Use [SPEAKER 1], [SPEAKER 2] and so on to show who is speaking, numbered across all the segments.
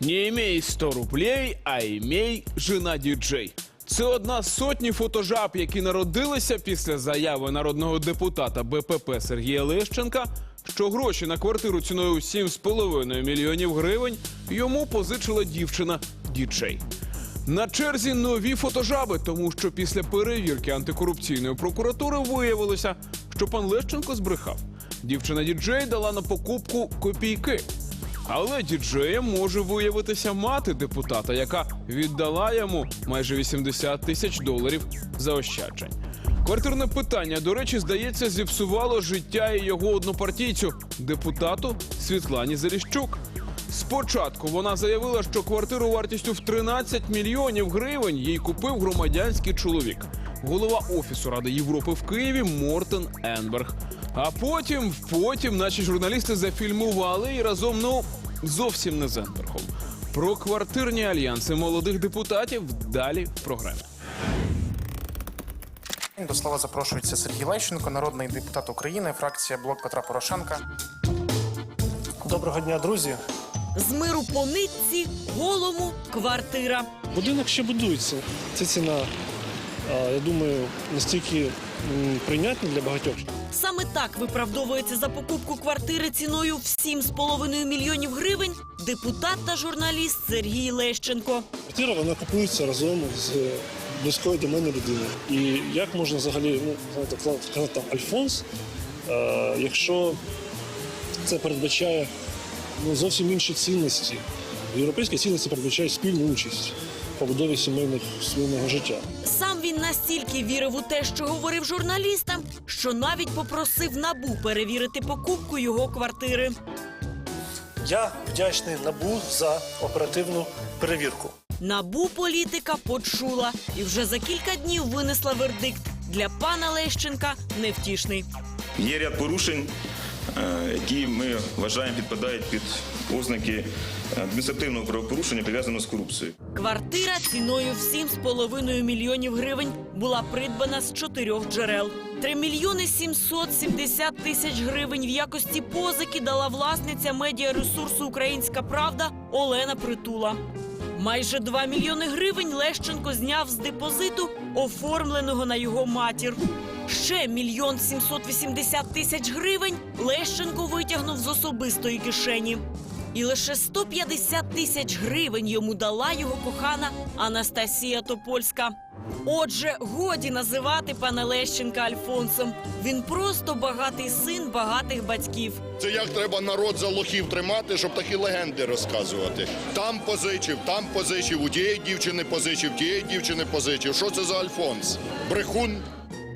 [SPEAKER 1] Не імей 100 рублей, а імей жена діджей. Це одна з сотні фотожаб, які народилися після заяви народного депутата БПП Сергія Лещенка, що гроші на квартиру ціною 7,5 мільйонів гривень йому позичила дівчина діджей. На черзі нові фотожаби, тому що після перевірки антикорупційної прокуратури виявилося, що пан Лещенко збрехав. Дівчина діджей дала на покупку копійки. Але діджеєм може виявитися мати депутата, яка віддала йому майже 80 тисяч доларів заощаджень. Квартирне питання, до речі, здається, зіпсувало життя і його однопартійцю, депутату Світлані Заліщук. Спочатку вона заявила, що квартиру вартістю в 13 мільйонів гривень їй купив громадянський чоловік, голова офісу Ради Європи в Києві Мортен Енберг. А потім, потім наші журналісти зафільмували і разом, ну зовсім не з Енбергом. Про квартирні альянси молодих депутатів далі в програмі.
[SPEAKER 2] До слова запрошується Сергій Лещенко, народний депутат України, фракція Блок Петра Порошенка.
[SPEAKER 3] Доброго дня, друзі.
[SPEAKER 4] З миру по нитці, голому квартира.
[SPEAKER 3] Будинок ще будується. Це ціна, я думаю, настільки м, прийнятна для багатьох.
[SPEAKER 4] Саме так виправдовується за покупку квартири ціною в 7,5 мільйонів гривень депутат та журналіст Сергій Лещенко.
[SPEAKER 3] Квартира вона купується разом з близькою до мене людиною. І як можна взагалі ну, знаєте, казати там Альфонс, а, якщо це передбачає ну, зовсім інші цінності. Європейські цінності передбачають спільну участь побудові сімейних сімейного життя.
[SPEAKER 4] Сам він настільки вірив у те, що говорив журналістам, що навіть попросив набу перевірити покупку його квартири.
[SPEAKER 3] Я вдячний НАБУ за оперативну перевірку.
[SPEAKER 4] Набу політика почула і вже за кілька днів винесла вердикт для пана Лещенка невтішний.
[SPEAKER 5] Є ряд порушень, е, які ми вважаємо підпадають під ознаки адміністративного правопорушення, пов'язаного з корупцією.
[SPEAKER 4] Квартира ціною в 7,5 мільйонів гривень була придбана з чотирьох джерел. 3 мільйони 770 тисяч гривень в якості позики дала власниця медіаресурсу Українська Правда Олена Притула. Майже 2 мільйони гривень Лещенко зняв з депозиту, оформленого на його матір. Ще мільйон 780 тисяч гривень Лещенко витягнув з особистої кишені. І лише 150 тисяч гривень йому дала його кохана Анастасія Топольська. Отже, годі називати пана Лещенка Альфонсом. Він просто багатий син багатих батьків.
[SPEAKER 6] Це як треба народ за лохів тримати, щоб такі легенди розказувати. Там позичив, там позичив, у тієї дівчини позичив, тієї дівчини позичив. Що це за Альфонс? Брехун?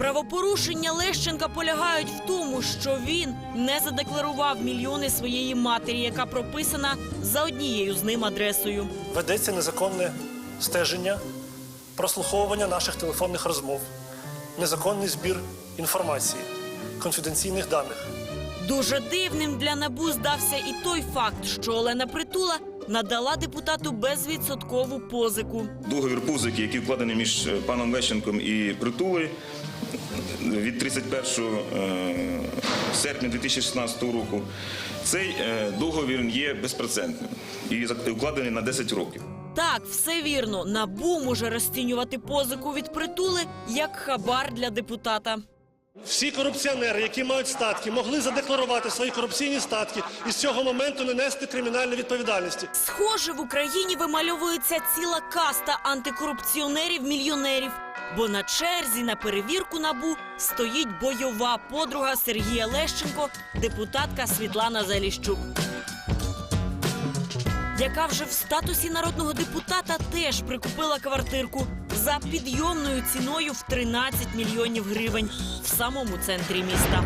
[SPEAKER 4] Правопорушення Лещенка полягають в тому, що він не задекларував мільйони своєї матері, яка прописана за однією з ним адресою.
[SPEAKER 3] Ведеться незаконне стеження, прослуховування наших телефонних розмов, незаконний збір інформації, конфіденційних даних.
[SPEAKER 4] Дуже дивним для набу здався і той факт, що Олена Притула надала депутату безвідсоткову позику.
[SPEAKER 5] Договір позики, який вкладений між е, паном Лещенком і Притулою від 31 е, серпня 2016 року, цей е, договір є безпрецедентним і укладений на 10 років.
[SPEAKER 4] Так, все вірно. Набу може розцінювати позику від притули як хабар для депутата.
[SPEAKER 3] Всі корупціонери, які мають статки, могли задекларувати свої корупційні статки і з цього моменту не нести кримінальної відповідальності.
[SPEAKER 4] Схоже, в Україні вимальовується ціла каста антикорупціонерів-мільйонерів. Бо на черзі на перевірку набу стоїть бойова подруга Сергія Лещенко, депутатка Світлана Заліщук. Яка вже в статусі народного депутата теж прикупила квартирку за підйомною ціною в 13 мільйонів гривень в самому центрі міста.